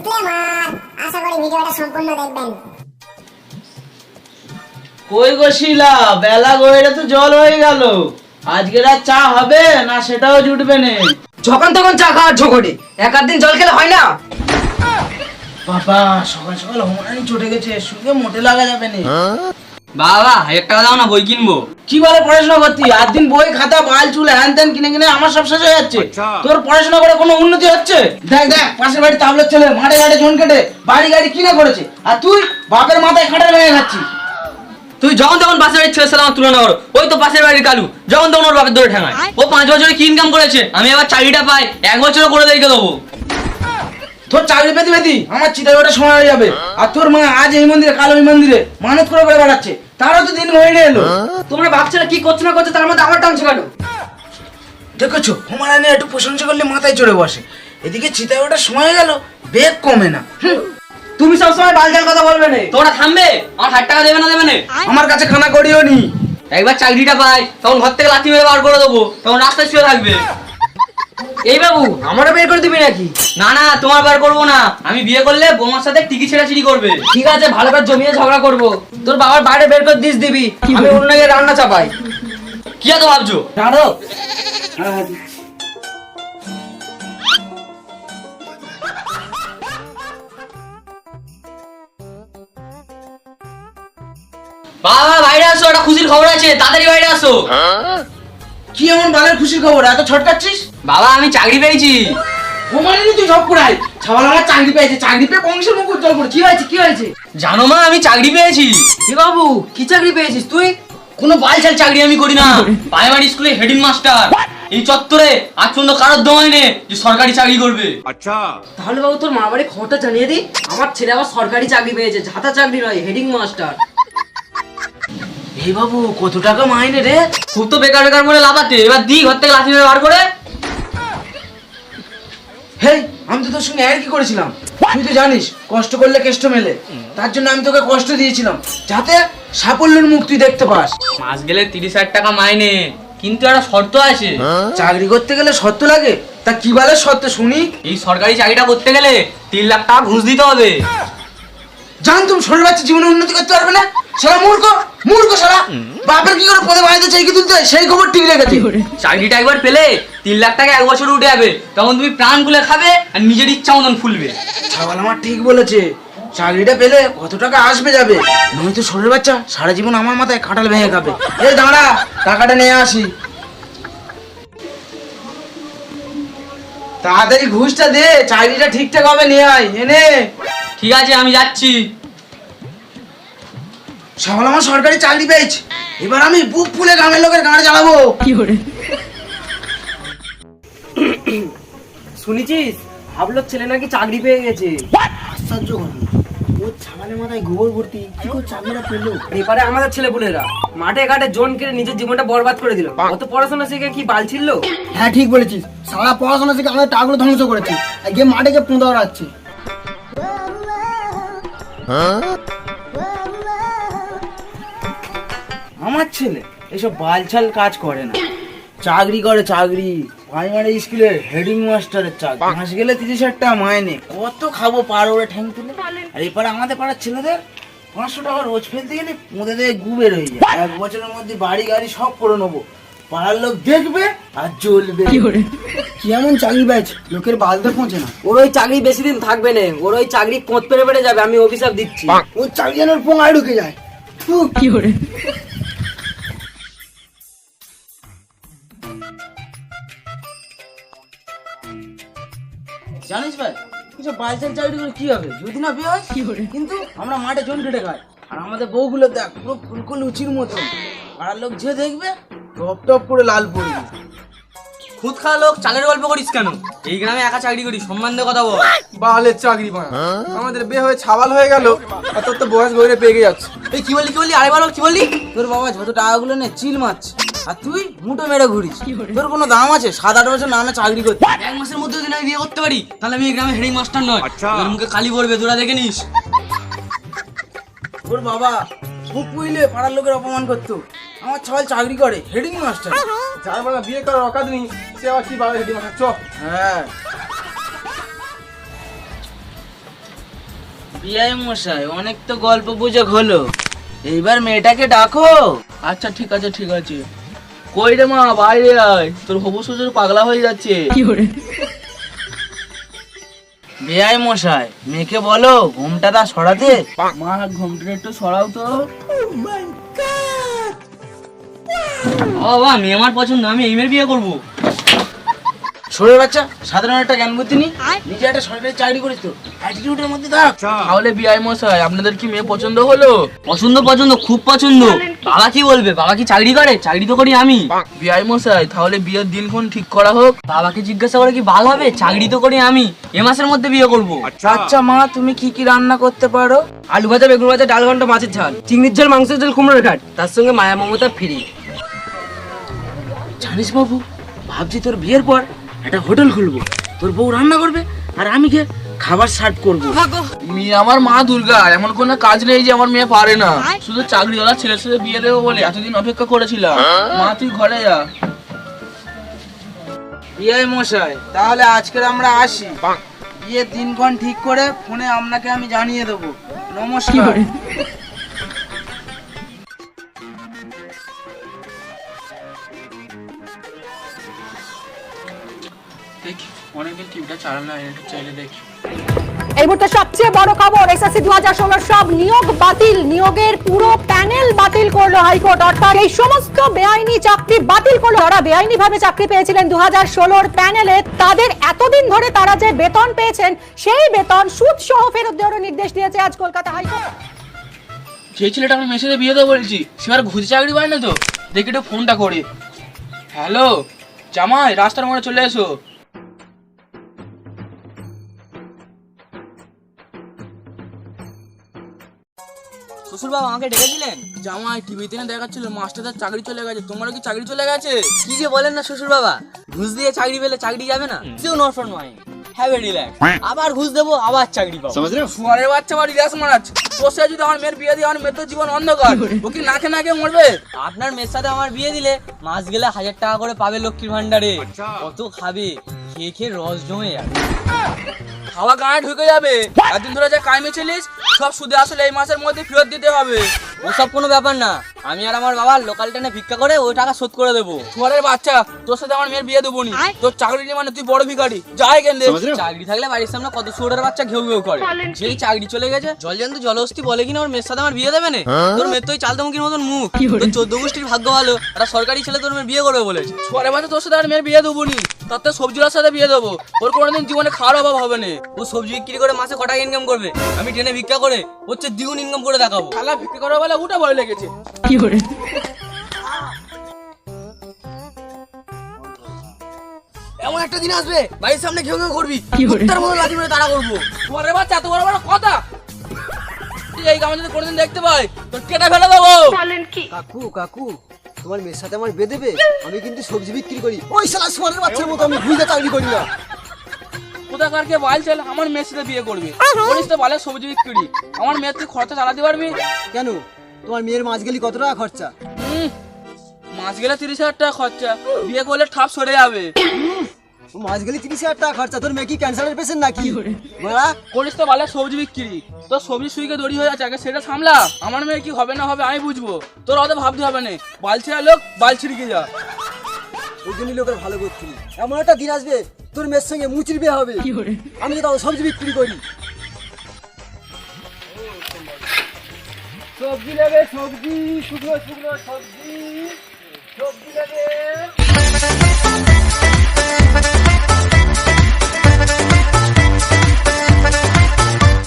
Disclaimer আশা করি ভিডিওটা সম্পূর্ণ দেখবেন। কই গো শিলা? বেলা গড়ে তো জল হয়ে গেল। আজকে রাত চা হবে না সেটাও জুটবে না। যখন তখন চা খাওয়ার ঝগড়ে এক আধ দিন জল খেলে হয় না? বাবা সকাল সকাল হোমানি চটে গেছে। শুয়ে মোটে লাগা যাবে না। বাবা হাজার টাকা দাও না বই কিনবো। কি বলে পড়াশোনা করতি? আর দিন বই খাতা বাল চুল হ্যান ত্যান কিনে কিনে আমার সব শেষ হয়ে যাচ্ছে। তোর পড়াশোনা করে কোনো উন্নতি হচ্ছে? দেখ দেখ পাশের বাড়ি তাবলের ছেলে মাঠে ঘাটে জন কেটে বাড়ি গাড়ি কিনে করেছে। আর তুই বাপের মাথায় খাটার ভেঙে খাচ্ছিস। তুই যখন তখন পাশের বাড়ির ছেলের সাথে আমার তুলনা করো। ওই তো পাশের বাড়ির কালু। যখন তখন ওর বাপের ধরে ঠেঙায়। ও পাঁচ বছরে কি ইনকাম করেছে আমি আবার চাকরিটা পাই। এক বছরও করে দেখে দেবো। তোর চাকরি পেতে পেতি আমার চিন্তা ওটা সময় হয়ে যাবে। আর তোর মা আজ এই মন্দিরে, কাল ওই মন্দিরে মানত করে করে বেড়াচ্ছে। তারও তো দিন হয়ে এলো। তোমরা বাচ্চারা কি করছ না করছ, তার মধ্যে আমার টানছো কেন দেখেছ হুমারা নিয়ে একটু প্রশংসা করলে মাথায় চড়ে বসে। এদিকে চিতায় ওটা সময় গেল, বেগ কমে না। তুমি সবসময় বালজাল কথা বলবে না। তোমরা থামবে আমার হাজার টাকা দেবে না দেবে না। আমার কাছে খানা করিও নি। একবার চাকরিটা পাই, তখন ঘর থেকে লাথি মেরে বার করে দেবো, তখন রাস্তায় শুয়ে থাকবে। এই বাবু আমারও বের করে দিবি নাকি? না না তোমার বার করব না। আমি বিয়ে করলে বোমার সাথে টিকি ছেড়াছিড়ি করবে। ঠিক আছে ভালো করে জমিয়ে ঝগড়া করব। তোর বাবার বাইরে বের করে দিস দিবি। আমি অন্য রান্না চাপাই। কি এত ভাবছ? দাঁড়ো বাবা বাইরে আসো একটা খুশির খবর আছে। তাড়াতাড়ি বাইরে আসো। কি এমন বালের খুশির খবর? এত ছটকাচ্ছিস? বাবা আমি চাকরি পেয়েছি। হুমায়ুনই তুই সব করাই ছাওয়াল চাকরি পেয়েছে চাকরি পেয়ে বংশের মুখ উজ্জ্বল করে কি হয়েছে কি হয়েছে? জানো মা আমি চাকরি পেয়েছি। বাবু কি চাকরি পেয়েছিস তুই? কোনো বালছাল চাকরি আমি করি না। প্রাইমারি স্কুলে হেডিং মাস্টার এই চত্বরে আজ পর্যন্ত কারোর দমায় নে যে সরকারি চাকরি করবে। তাহলে বাবু তোর মা বাড়ি খবরটা জানিয়ে দিই আমার ছেলে আবার সরকারি চাকরি পেয়েছে ঝাঁটা চাকরি নয় হেডিং মাস্টার এই বাবু কত টাকা মাইনে রে? খুব তো বেকার বেকার বলে লাভাতে এবার দি ঘর থেকে লাঠি বার করে। হেই আমি তো তোর সঙ্গে আর কি করেছিলাম। তুই তো জানিস কষ্ট করলে কেষ্ট মেলে। তার জন্য আমি তোকে কষ্ট দিয়েছিলাম যাতে সাফল্যের মুখ তুই দেখতে পাস। মাস গেলে তিরিশ হাজার টাকা মাইনে কিন্তু একটা শর্ত আছে। চাকরি করতে গেলে সত্য লাগে? তা কি বলে সত্য শুনি? এই সরকারি চাকরিটা করতে গেলে তিন লাখ টাকা ঘুষ দিতে হবে। জান তুমি ছোট বাচ্চা জীবনে উন্নতি করতে পারবে না? সারা মূর্খ মূর্খ সারা বাপের কি করে পদে বাড়িতে চাইকে তুলতে? হয় সেই খবর ঠিক রেখেছি চাকরিটা একবার পেলে তিন লাখ টাকা এক বছর উঠে যাবে তখন তুমি প্রাণ খুলে খাবে আর নিজের ইচ্ছা মতন ফুলবে। ছাগল আমার ঠিক বলেছে চাকরিটা পেলে কত টাকা আসবে যাবে নয় তো শরীর বাচ্চা সারা জীবন আমার মাথায় খাটাল ভেঙে খাবে। এই দাঁড়া টাকাটা নিয়ে আসি। তাড়াতাড়ি ঘুষটা দে চাকরিটা ঠিকঠাক হবে নিয়ে আয় এনে ঠিক আছে আমি যাচ্ছি। সকাল আমার সরকারি চাকরি পেয়েছি এবার আমি বুক ফুলে গ্রামের লোকের গাড়ি চালাবো। শুনেছিস? ভাবলো ছেলে নাকি চাকরি পেয়ে গেছে। আশ্চর্য ঘটনা ওর ছাগলের মাথায় গোবর ভর্তি। কি করে চাকরিটা পেল? এবারে আমাদের ছেলে পুলেরা। মাঠে ঘাটে জন কেড়ে নিজের জীবনটা বরবাদ করে দিল। অত পড়াশোনা শিখে কি বাল ছিল হ্যাঁ ঠিক বলেছিস। সারা পড়াশোনা থেকে আমাদের টাকাগুলো ধ্বংস করেছে। আর গিয়ে মাঠে গিয়ে পুঁদা ওড়াচ্ছে আমার ছেলে এসব বালছাল কাজ করে না। চাকরি করে চাকরি। প্রাইমারি স্কুলের হেডিং মাস্টারের চাকরি। মাস গেলে তিরিশ হাজার টাকা মাইনে। কত খাব পার ওরে ঠ্যাং তুলে। আর এরপরে আমাদের পাড়ার ছেলেদের পাঁচশো টাকা রোজ ফেলতে গেলে পুঁতে দিয়ে গুবে রয়ে যায়। এক বছরের মধ্যে বাড়ি গাড়ি সব করে নেব। পাড়ার লোক দেখবে আর জ্বলবে। কি এমন চাকরি পেয়েছে লোকের বালতে পৌঁছে না। ওর ওই চাকরি বেশি দিন থাকবে না। ওর ওই চাকরি কোঁত পেরে পেরে যাবে আমি অভিশাপ দিচ্ছি। ওর চাকরি যেন ওর পোঙায় ঢুকে যায়। ফু, জানিস ভাই কিছু বালছাল চাকরি করে কি হবে? যদি না বিয়ে হয়? কি করে? কিন্তু আমরা মাঠে জন কেটে খাই। আর আমাদের বউগুলো দেখ পুরো ফুলকো লুচির মতো পাড়ার লোক যে দেখবে টপ টপ করে লাল পড়বে। খুদ খাওয়া লোক চালের গল্প করিস কেন? এই গ্রামে একা চাকরি করি সম্মান দিয়ে কথা বল। বালের চাকরি পায় আমাদের বিয়ে হয়ে ছাবাল হয়ে গেল আর তোর তো বয়স গড়ে পেকে যাচ্ছে। এই কি বললি কি বললি? আরেকবার বল, কি বললি? তোর বাবা যত টাকাগুলো নে চিল মারছে আর তুই মুটো মেরে ঘুরিস। তোর কোনো দাম আছে? সাত আট বছর নামে চাকরি করতে। এক মাসের মধ্যে যদি আমি বিয়ে করতে পারি তাহলে আমি এই গ্রামে হেডিং মাস্টার নয়। তোর মুখে কালি পড়বে তোরা দেখে নিস। তোর বাবা বুক পুইলে পাড়ার লোকের অপমান করতো। আমার ছাল চাকরি করে হেডিং মাস্টার যার বেলা বিয়ে করার অকাদ নেই সে আবার কি বাবা হেঁটে মাথা চ। হ্যাঁ। বিআই মশাই অনেক তো গল্প গুজব হলো এইবার মেয়েটাকে ডাকো। আচ্ছা ঠিক আছে ঠিক আছে। কই রে মা বাইরে আয়। তোর হবু শ্বশুর পাগলা হয়ে যাচ্ছে। বেয়াই মশাই মেয়েকে বলো ঘুমটা তা সরাতে। মা ঘুমটা একটু সরাও তো। ও বাবা মেয়ে আমার পছন্দ আমি এই মেয়ের বিয়ে করব। ছোড়ে বাচ্চা সাধারণ একটা জ্ঞান বুদ্ধি নি নিজে একটা সরকারি চাকরি করিস তো। অ্যাটিটিউডের মধ্যে থাক। তাহলে বিআই মশাই আপনাদের কি মেয়ে পছন্দ হলো? পছন্দ পছন্দ খুব পছন্দ। বাবা কি বলবে? বাবা কি চাকরি করে? চাকরি তো করি আমি। বিআই মশাই তাহলে বিয়ের দিনক্ষণ ঠিক করা হোক। বাবাকে জিজ্ঞাসা করে কি ভালো হবে? চাকরি তো করি আমি। এ মাসের মধ্যে বিয়ে করব। আচ্ছা। মা তুমি কি কি রান্না করতে পারো? আলু ভাজা বেগুন ভাজা ডাল ঘণ্টা মাছের ঝাল। চিংড়ির ঝাল মাংসের ঝাল কুমড়োর ঘাট। তার সঙ্গে মায়া মমতা ফ্রি জানিস বাবু ভাবছি তোর বিয়ের পর একটা হোটেল খুলবো। তোর বউ রান্না করবে আর আমি গিয়ে খাবার সার্ভ করব। মেয়ে আমার মা দুর্গা এমন কোনো কাজ নেই যে আমার মেয়ে পারে না। শুধু চাকরিওয়ালা ছেলের সাথে বিয়ে দেবো বলে এতদিন অপেক্ষা করেছিলাম। মা তুই ঘরে যা। বিয়ে মশাই তাহলে আজকের আমরা আসি। বিয়ের দিনক্ষণ ঠিক করে ফোনে আপনাকে আমি জানিয়ে দেবো। নমস্কার। দেখি। অনেকদিন টিভিটা চালানো হয় একটু চাইলে দেখি। এই মুহূর্তে সবচেয়ে বড় খবর এসএসসি দু হাজার ষোলোর সব নিয়োগ বাতিল। নিয়োগের পুরো প্যানেল বাতিল করল হাইকোর্ট। অর্থাৎ এই সমস্ত বেআইনি চাকরি বাতিল করল যারা বেআইনি ভাবে চাকরি পেয়েছিলেন দু হাজার ষোলোর প্যানেলে। তাদের এতদিন ধরে তারা যে বেতন পেয়েছেন সেই বেতন সুদ সহ ফেরত দেওয়ার নির্দেশ দিয়েছে আজ কলকাতা হাইকোর্ট। যে ছেলেটা আমার মেসেজে বিয়ে দেবো বলছি সে আর ঘুষি চাকরি পায় না তো? দেখি একটু ফোনটা করে। হ্যালো জামাই রাস্তার মোড়ে চলে এসো। শ্বশুর বাবা আমাকে ডেকেছিলেন জামাই টিভিতে না দেখাচ্ছিল মাস্টারদের চাকরি চলে গেছে। তোমারও কি চাকরি চলে গেছে? কি যে বলেন না শ্বশুর বাবা ঘুষ দিয়ে চাকরি পেলে চাকরি যাবে না। মাই হ্যাভ এ রিল্যাক্স আবার ঘুষ দেবো আবার চাকরি পাবো। ফুয়ারের বাচ্চা বাড়ি রিলাক্স মারাচ্ছে তোর সাথে যদি আমার মেয়ের বিয়ে দিয়ে আমার মেয়ের তো জীবন অন্ধকার। ও কি নাকে নাকে মরবে? আপনার মেয়ের সাথে আমার বিয়ে দিলে মাস গেলে হাজার টাকা করে পাবে লক্ষ্মীর ভান্ডারে কত খাবে? খেয়ে খেয়ে রস জমে যাবে। খাওয়া গায়ে ঢুকে যাবে। একদিন ধরে যে কাইমে ছিলিস সব সুদে আসলে এই মাসের মধ্যে ফেরত দিতে হবে। ওসব কোনো ব্যাপার না। আমি আর আমার বাবা লোকাল ট্রেনে ভিক্ষা করে ওই টাকা শোধ করে দেবো। ফুয়ারের বাচ্চা তোর সাথে আমার মেয়ের বিয়ে দেবো নি। তোর চাকরি নিয়ে মানে তুই বড় ভিখারি। যা এখান থেকে। চাকরি থাকলে বাড়ির সামনে কত সুরের বাচ্চা ঘেউ ঘেউ করে। যেই চাকরি চলে গেছে জল জলজান্ত জলহস্তি বলে কিনা ওর মেয়ের সাথে আমার বিয়ে দেবে না। তোর মেয়ের তো ওই চালতামুখির মতন মুখ। তোর চোদ্দ গোষ্ঠীর ভাগ্য ভালো। একটা সরকারি ছেলে তোর মেয়ের বিয়ে করবে বলেছে। ফুয়ারের বাচ্চা তোর সাথে আর মেয়ের বিয়ে দেবো নি। তার তো সবজির সাথে বিয়ে দেবো। ওর কোনোদিন জীবনে খাওয়ার অভাব হবে না। ও সবজি বিক্রি করে মাসে কটা ইনকাম করবে। আমি ট্রেনে ভিক্ষা করে হচ্ছে দ্বিগুণ ইনকাম করে দেখাবো। খালা বিক্রি করার ভয় লেগেছে। এমন একটা দিন আসবে বাড়ির সামনে ঘেউ ঘেউ করবি। তার মতো লাঠি মেরে তাড়া করব। বাচ্চা এত বড় বড় কথা। তুই এই যদি কোনোদিন দেখতে পাই তোর কেটে ফেলে দেবো। কাকু কাকু তোমার মেয়ের সাথে আমার বিয়ে দেবে? আমি কিন্তু সবজি বিক্রি করি। ওই শালা সোয়ারের বাচ্চার মতো আমি ভুলতে চাকরি করি না। কোথাকার কে বাল চাল আমার মেয়ের সাথে বিয়ে করবে। বলিস তো বালের সবজি বিক্রি। আমার মেয়ের তুই খরচা চালাতে পারবি? কেন? তোমার মেয়ের মাছ গেলি কত টাকা খরচা? মাস গেলে তিরিশ হাজার টাকা খরচা। বিয়ে করলে ঠাপ সরে যাবে। মাছ গেলি তিরিশ হাজার টাকা খরচা তোর মেয়ে কি ক্যান্সারের পেশেন্ট নাকি? মারা করিস তো বালের সবজি বিক্রি। তোর সবজি সুইকে দড়ি হয়ে যাচ্ছে আগে সেটা সামলা। আমার মেয়ে কি হবে না হবে আমি বুঝব। তোর অত ভাবতে হবে না। বালছিরা লোক বালছিড়িকে যা। ওই জন্য লোকের ভালো করছি। এমন একটা দিন আসবে তোর মেয়ের সঙ্গে মুচির বিয়ে হবে। আমি তো সবজি বিক্রি করি। সবজি নেবে সবজি শুকনো শুকনো সবজি। সবজি নেবে।